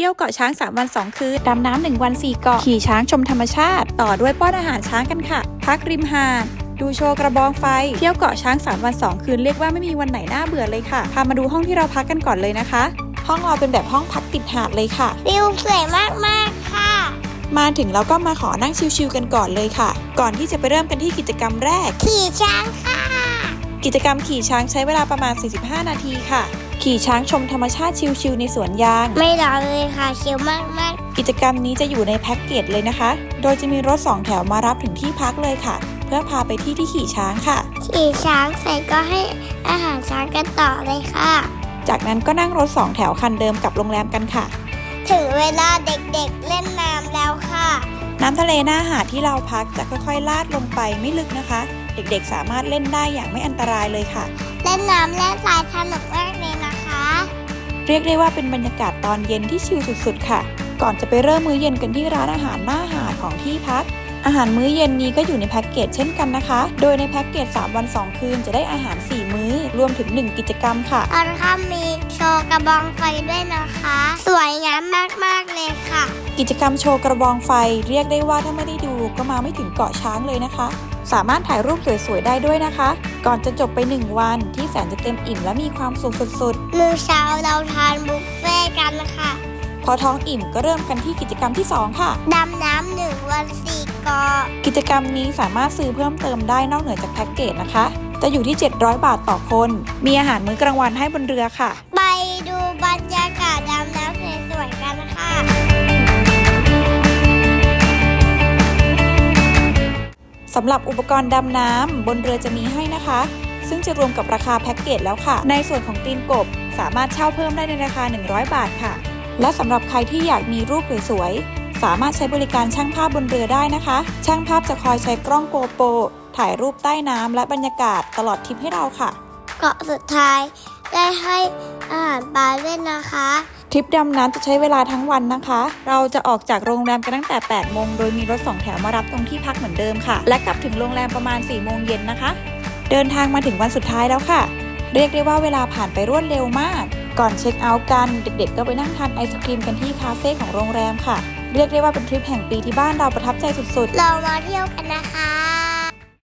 ที่ยวเกาะช้าง 3 วัน 2 คืน ดำน้ำ1วัน 4 เกาะ ขี่ช้างชมธรรมชาติ ต่อด้วยป้อนอาหารช้างกันค่ะ พักริมหาดดูโชว์กระบองไฟ เที่ยวเกาะช้าง 3 วัน 2 คืน เรียกว่าไม่มีวันไหนน่าเบื่อเลยค่ะ พามาดูห้องที่เราพักกันก่อนเลยนะคะ ห้องเราเป็นแบบห้องพักติดหาดเลยค่ะ วิวสวยมากๆค่ะ มาถึงเราก็มาขอนั่งชิวๆกันก่อนเลยค่ะ ก่อนที่จะไปเริ่มกันที่กิจกรรมแรก ขี่ช้างค่ะ กิจกรรมขี่ช้างใช้เวลาประมาณ 45 นาทีค่ะ ขี่ช้างชมธรรมชาติชิวๆในสวนยาง ไม่รอเลยค่ะชิลมากกิจกรรมนี้จะอยู่ในแพ็กเกจเลยนะคะ โดยจะมีรถ 2 แถวมารับถึงที่พักเลยค่ะ เพื่อพาไปที่ที่ขี่ช้างค่ะๆขี่ช้างเสร็จก็ให้อาหารช้างกันต่อเลยค่ะ จากนั้นก็นั่งรถ 2 แถวคันเดิมกลับโรงแรมกันค่ะ ถึงเวลาเด็กๆเล่นน้ำแล้วค่ะ น้ำทะเลหน้าหาดที่เราพักจะค่อยๆลาดลงไปไม่ลึกนะคะ เด็กๆ สามารถเล่นได้อย่างไม่อันตรายเลยค่ะ เล่นน้ำเล่นทรายสนุกมากเลยนะคะ เรียกได้ว่าเป็นบรรยากาศตอนเย็นที่ชิลสุดๆ ค่ะ ก่อนจะไปเริ่มมื้อเย็นกันที่ร้านอาหารหน้าหาดของที่พัก อาหารมื้อเย็นนี้ก็อยู่ในแพ็กเกจเช่นกันนะคะ โดยในแพ็กเกจ 3 วัน 2 คืนจะได้อาหาร 4 มื้อ รวมถึง 1 กิจกรรมค่ะ ตอนค่ำมีโชว์กระบองไฟด้วยนะคะ สวยงามมากๆเลยค่ะ กิจกรรมโชว์กระบองไฟ เรียกได้ว่าถ้าไม่ได้ดูก็มาไม่ถึงเกาะช้างเลยนะคะสามารถถ่ายรูปสวยๆได้ด้วยนะคะ ก่อนจะจบไป 1 วันที่แสนจะเต็มอิ่มและมีความสุขสุดมื้อเช้าเราทานบุฟเฟ่ต์กันค่ะๆพอท้องอิ่มก็เริ่มกันที่กิจกรรมที่ 2 ค่ะดำน้ำหนึ่งวันสี่เกาะกิจกรรมนี้สามารถซื้อเพิ่มเติมได้นอกเหนือจากแพ็กเกจนะคะ จะอยู่ที่ 700 บาทต่อคน มีอาหารมื้อกลางวันให้บนเรือค่ะำหรับอุปกรณ์ดำน้ำบนเรือจะมีให้นะคะ ซึ่งจะรวมกับราคาแพ็กเกจแล้วค่ะ ในส่วนของตีนกบสามารถเช่าเพิ่มได้ในราคา 100 บาทค่ะ และสำหรับใครที่อยากมีรูปสวยๆสามารถใช้บริการช่างภาพบนเรือได้นะคะ ช่างภาพจะคอยใช้กล้องโกโปรถ่ายรูปใต้น้ำและบรรยากาศตลอดทริปให้เราค่ะ เกาะสุดท้ายได้ให้อาหารปลาเล่นนะคะ ทริปดำน้ำจะใช้เวลาทั้งวันนะคะ เราจะออกจากโรงแรมกันตั้งแต่ 8 โมง โดยมีรถ 2 แถวมารับตรงที่พักเหมือนเดิมค่ะ และกลับถึงโรงแรมประมาณ 4 โมงเย็นนะคะ เดินทางมาถึงวันสุดท้ายแล้วค่ะ เรียกได้ว่าเวลาผ่านไปรวดเร็วมาก ก่อนเช็คเอาท์กัน เด็กๆ ก็ไปนั่งทานไอศครีมกันที่คาเฟ่ของโรงแรมค่ะ เรียกได้ว่าเป็นทริปแห่งปีที่บ้านเราประทับใจสุดๆ เรามาเที่ยวกันนะคะ